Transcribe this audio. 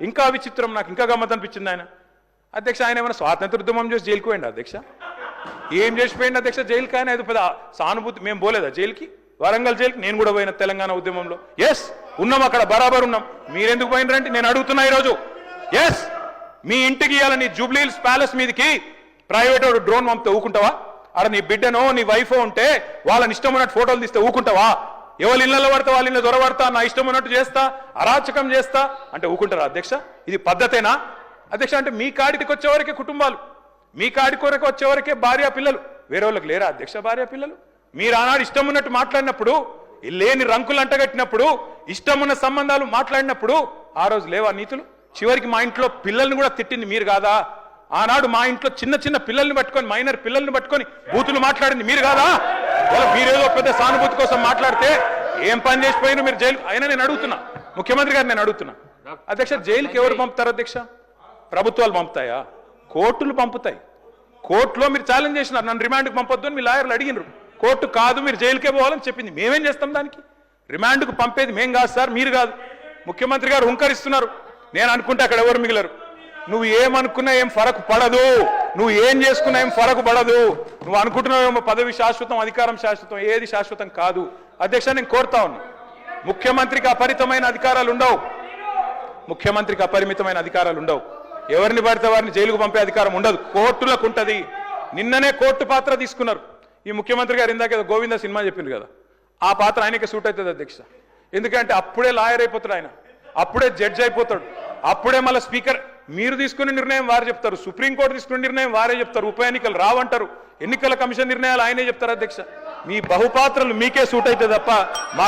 ఇంకా విచిత్రం నాకు ఇంకా గమ్మత్ అనిపించింది ఆయన. అధ్యక్ష ఆయన ఏమైనా స్వాతంత్ర ఉద్యమం చేసి జైలుకు పోయిండు అధ్యక్ష? ఏం చేసిపోయింది అధ్యక్ష జైలుకి? ఆయన అది పెద్ద సానుభూతి మేము పోలేదా జైలుకి? వరంగల్ జైలుకి? నేను కూడా పోయిన తెలంగాణ ఉద్యమంలో. ఎస్ ఉన్నాం అక్కడ బరాబర్ ఉన్నాం. మీరెందుకు పోయినరంటే నేను అడుగుతున్నా ఈరోజు. ఎస్ మీ ఇంటికి ఇవ్వాలని జూబ్లీల్స్ జూబ్లీహిల్స్ ప్యాలెస్ మీదకి ప్రైవేట్ డ్రోన్ పంపితే ఊకుంటావా? అక్కడ నీ బిడ్డనో నీ వైఫో ఉంటే వాళ్ళని ఇష్టం ఉన్నట్టు ఫోటోలు తీస్తే ఊకుంటావా? ఎవరి ఇళ్ళలో పడితే వాళ్ళ ఇళ్ళ దొరబడతా నా ఇష్టం ఉన్నట్టు చేస్తా అరాచకం చేస్తా అంటే ఊకుంటారా అధ్యక్ష? ఇది పద్ధతేనా? అధ్యక్ష అంటే మీ కాడికి వచ్చేవరకే కుటుంబాలు. మీ కాడి కొరకు వచ్చేవరకే భార్య పిల్లలు. వేరే వాళ్ళకి లేరా అధ్యక్ష భార్య పిల్లలు? మీరు ఆనాడు ఇష్టం ఉన్నట్టు మాట్లాడినప్పుడు లేని రంకులు అంటగట్టినప్పుడు ఇష్టం ఉన్న సంబంధాలు మాట్లాడినప్పుడు ఆ రోజు లేవా నీతులు? చివరికి మా ఇంట్లో పిల్లల్ని కూడా తిట్టింది మీరు కాదా? ఆనాడు మా ఇంట్లో చిన్న చిన్న పిల్లల్ని పట్టుకొని మైనర్ పిల్లల్ని పట్టుకొని బూతులు మాట్లాడింది మీరు కాదా? మీరేదో పెద్ద సానుభూతి కోసం మాట్లాడితే ఏం పని చేసిపోయినా మీరు జైలు అయినా నేను అడుగుతున్నా. ముఖ్యమంత్రి గారు నేను అడుగుతున్నా. అధ్యక్ష జైలుకి ఎవరు పంపుతారు అధ్యక్ష? ప్రభుత్వాలు పంపుతాయా? కోర్టులు పంపుతాయి. కోర్టులో మీరు ఛాలెంజ్ చేసినారు. నన్ను రిమాండ్కి పంపొద్దు అని మీ లాయర్లు అడిగినారు. కోర్టు కాదు మీరు జైలుకే పోవాలని చెప్పింది. మేమేం చేస్తాం దానికి? రిమాండ్కు పంపేది మేం కాదు సార్ మీరు కాదు. ముఖ్యమంత్రి గారు హుంకరిస్తున్నారు. నేను అనుకుంటే అక్కడ ఎవరు మిగిలరు. నువ్వు ఏమనుకున్నా ఏం ఫరక్ పడదు. నువ్వు ఏం చేసుకున్నా ఏం ఫరకు పడదు. నువ్వు అనుకుంటున్నావేమో పదవి శాశ్వతం అధికారం శాశ్వతం ఏది శాశ్వతం కాదు. అధ్యక్ష నేను కోరుతా ఉన్నా. ముఖ్యమంత్రికి అపరితమైన అధికారాలు ఉండవు. ముఖ్యమంత్రికి అపరిమితమైన అధికారాలు ఉండవు. ఎవరిని పడితే వారిని జైలుకు పంపే అధికారం ఉండదు. కోర్టులకు ఉంటది. నిన్ననే కోర్టు పాత్ర తీసుకున్నారు. ఈ ముఖ్యమంత్రి గారు ఇందాక గోవింద సినిమా చెప్పింది కదా. ఆ పాత్ర ఆయనకే సూట్ అవుతుంది అధ్యక్ష. ఎందుకంటే అప్పుడే లాయర్ అయిపోతాడు ఆయన. అప్పుడే జడ్జ్ అయిపోతాడు. అప్పుడే మళ్ళీ స్పీకర్ మీరు తీసుకునే నిర్ణయం వారు చెప్తారు. సుప్రీంకోర్టు తీసుకునే నిర్ణయం వారే చెప్తారు. ఉప ఎన్నికలు రావంటారు. ఎన్నికల కమిషన్ నిర్ణయాలు ఆయనే చెప్తారు అధ్యక్ష. మీ బహుపాత్రలు మీకే సూట్ అయితే తప్ప మా